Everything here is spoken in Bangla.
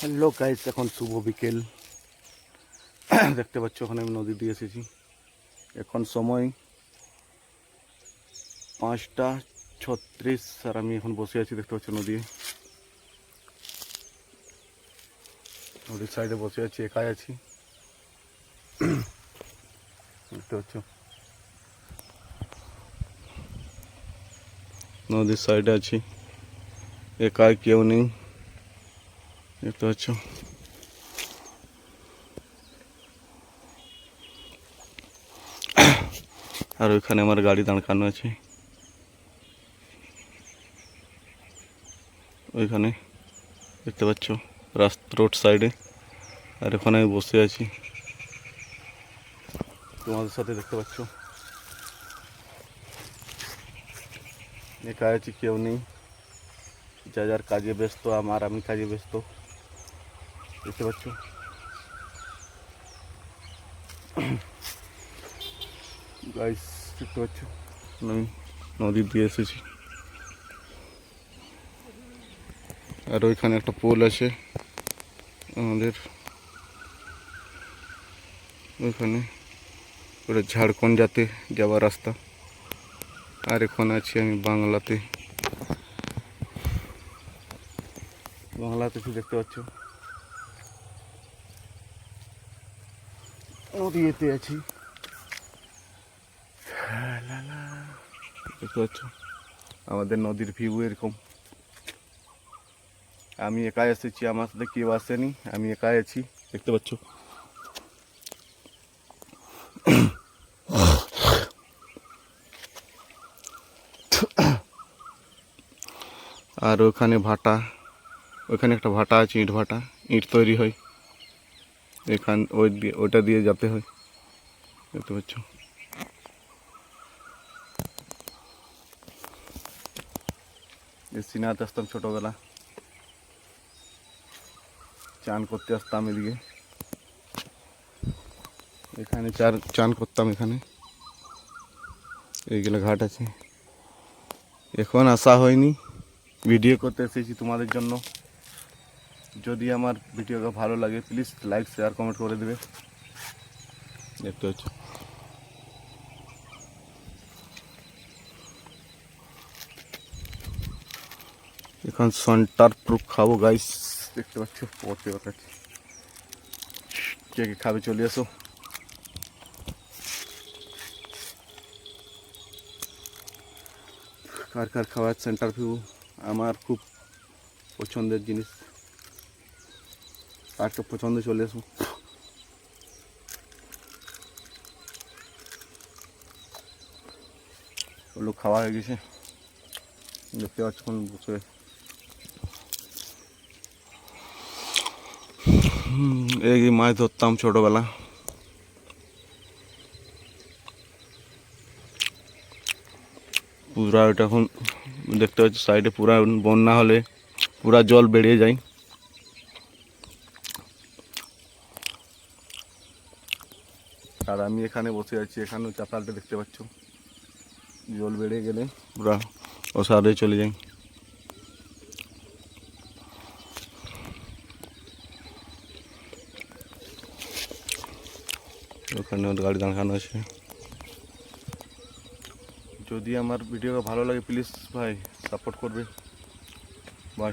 হ্যালো গাইস এখন শুভ বিকেল। দেখতে পাচ্ছ, ওখানে আমি নদী দিয়ে এসেছি। এখন সময় পাঁচটা ছত্রিশ আর আমি এখন বসে আছি, দেখতে পাচ্ছ নদী। নদীর সাইডে বসে আছি, একাই আছি। দেখতে পাচ্ছ? নদীর সাইডে আছি। একাই কেউ নেই। দেখতে পাচ্ছ আর ওইখানে আমার গাড়ি দাঁড়ানো আছে। ওইখানে দেখতে পাচ্ছ রাস্তা রোড সাইডে। আর ওখানে আমি বসে আছি। তোমাদের সাথে দেখতে পাচ্ছ। একা আছি, কেউ নেই। যা যার কাজে ব্যস্ত, আমার আমি কাজে ব্যস্ত। দেখতে পাচ্ছ? গাইস দেখতে পাচ্ছ? আমি নদী দিয়ে এসেছি। আর ওইখানে একটা পোল আছে। আমাদের ওইখানে ওটা ঝাড়খণ্ড যাতে যাওয়ার রাস্তা। আর এখন আছি আমি বাংলাতে। বাংলাতে কি দেখতে পাচ্ছ? নদীতে আছি। দেখতে পাচ্ছ? আমাদের নদীর ভিউ এরকম। আমি একাই এসেছি, আমার সাথে কেউ আসেনি, আমি একাই আছি। দেখতে পাচ্ছ? আর ওখানে ভাটা ওইখানে একটা ভাটা আছে, ইট ভাটা। ইট তৈরি হয়। এখান, ওই দিয়ে ওইটা দিয়ে যেতে হয়। দেখতে পাচ্ছ? সিনাতে আসতাম ছোটোবেলা। চান করতে আসতাম এদিকে। এখানে চার, চান করতাম এখানে। এইগুলো ঘাট আছে। এখন আসা হয়নি। ভিডিও করতে এসেছি তোমাদের জন্য। যদি আমার ভিডিওটা ভালো লাগে প্লিজ লাইক শেয়ার কমেন্ট করে দেবে। দেখতে হচ্ছে। এখন সন্টার প্রুফ খাব গাইস দেখতে পাচ্ছ পড়তে পারছি। কে কে খাবে চলে এসো। কার কার খাওয়ার সেন্টার ভিউ আমার খুব পছন্দের জিনিস। তো পছন্দ চলে এসো ওগুলো খাওয়া হয়ে গেছে। দেখতে পাচ্ছ এখন বসে। এই মাছ ধরতাম ছোটবেলা। পুরা ওটা এখন দেখতে পাচ্ছি, সাইডে পুরা বন্যা হলে পুরা জল বেরিয়ে যায়। আর আমি এখানে বসে আছি, এখানেও চাতালটা দেখতে পাচ্ছ। জল বেড়ে গেলে পুরা ওসারে চলে যায়। ওখানে ওর গাড়ি দাঁড়ানো আছে। যদি আমার ভিডিও ভালো লাগে প্লিজ ভাই সাপোর্ট করবে। বাই